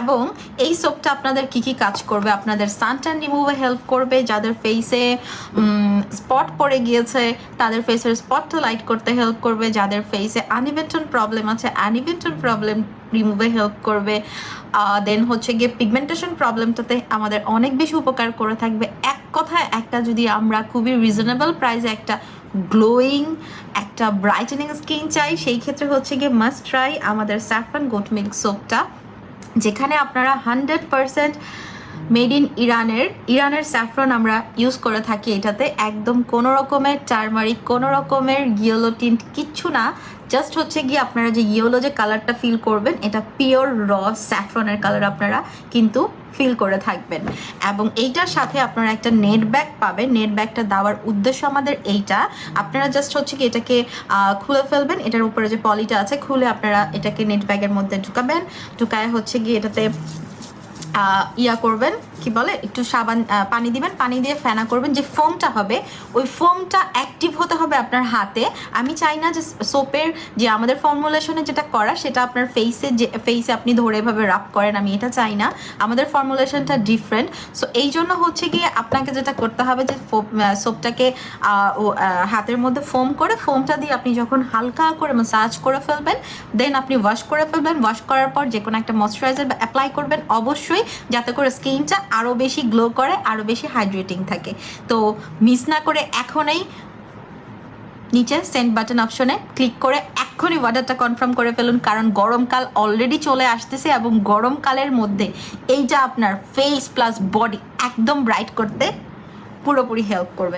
এবং এই সোপটা আপনাদের কি কি কাজ করবে? আপনাদের সানটান রিমুভে হেল্প করবে, যাদের ফেসে স্পট পড়ে গিয়েছে, তাদের ফেসের স্পটটা লাইট করতে হেল্প করবে, যাদের ফেসে আনিভেন্টন প্রবলেম আছে আনিভেন্টন প্রবলেম রিমুভে হেল্প করবে। দেন হচ্ছে গিয়ে পিগমেন্টেশন প্রবলেমটাতে আমাদের অনেক বেশি উপকার করে থাকবে। এক কথায় একটা যদি আমরা খুবই রিজনেবল প্রাইসে একটা গ্লোয়িং একটা ব্রাইটেনিং স্কিন চাই, সেই ক্ষেত্রে হচ্ছে গিয়ে মাস্ট ট্রাই আমাদের স্যাফরান গোট মিল্ক সোপটা যেখানে আপনারা হান্ড্রেড পারসেন্ট মেড ইন ইরানের ইরানের স্যাফরন আমরা ইউজ করে থাকি এটাতে। একদম কোনো রকমের টার্মারিক কোনো রকমের ইয়েলো টিন্ট কিচ্ছু না। জাস্ট হচ্ছে গিয়ে আপনারা যে ইয়েলো যে কালারটা ফিল করবেন, এটা পিওর র স্যাফরনের কালার আপনারা কিন্তু ফিল করে থাকবেন। এবং এইটার সাথে আপনারা একটা নেট ব্যাগ পাবেন। নেট ব্যাগটা দেওয়ার উদ্দেশ্য আমাদের এইটা। আপনারা জাস্ট হচ্ছে কি এটাকে খুলে ফেলবেন। এটার উপরে যে পলিটা আছে, খুলে আপনারা এটাকে নেট ব্যাগের মধ্যে ঢুকাবেন। ঢুকায় হচ্ছে গিয়ে এটাতে ইয়া করবেন, কি বলে, একটু সাবান পানি দিবেন, পানি দিয়ে ফেনা করবেন, যে ফোমটা হবে, ওই ফোমটা অ্যাক্টিভ হতে হবে আপনার হাতে। আমি চাই না যে সোপের যে আমাদের ফর্মুলেশনে যেটা করা, সেটা আপনার ফেসে যে ফেসে আপনি ধরে এভাবে রাপ করেন, আমি এটা চাই না। আমাদের ফর্মুলেশনটা ডিফারেন্ট সো এই জন্য হচ্ছে গিয়ে আপনাকে যেটা করতে হবে যে সোপটাকে হাতের মধ্যে ফোম করে ফোমটা দিয়ে আপনি যখন হালকা করে ম্যাসাজ করে ফেলবেন দেন আপনি ওয়াশ করে ফেলবেন। ওয়াশ করার পর যে কোনো একটা ময়শ্চারাইজার অ্যাপ্লাই করবেন, অবশ্যই যাতে করে স্কিনটা আরও বেশি গ্লো করে আরও বেশি হাইড্রেটিং থাকে। তো মিস না করে এখনই নিচে সেন্ট বাটন অপশনে ক্লিক করে এক্ষুনি অর্ডারটা কনফার্ম করে ফেলুন, কারণ গরমকাল অলরেডি চলে আসতেছে এবং গরমকালের মধ্যে এইটা আপনার ফেস প্লাস বডি একদম ব্রাইট করতে পুরোপুরি হেল্প করবে।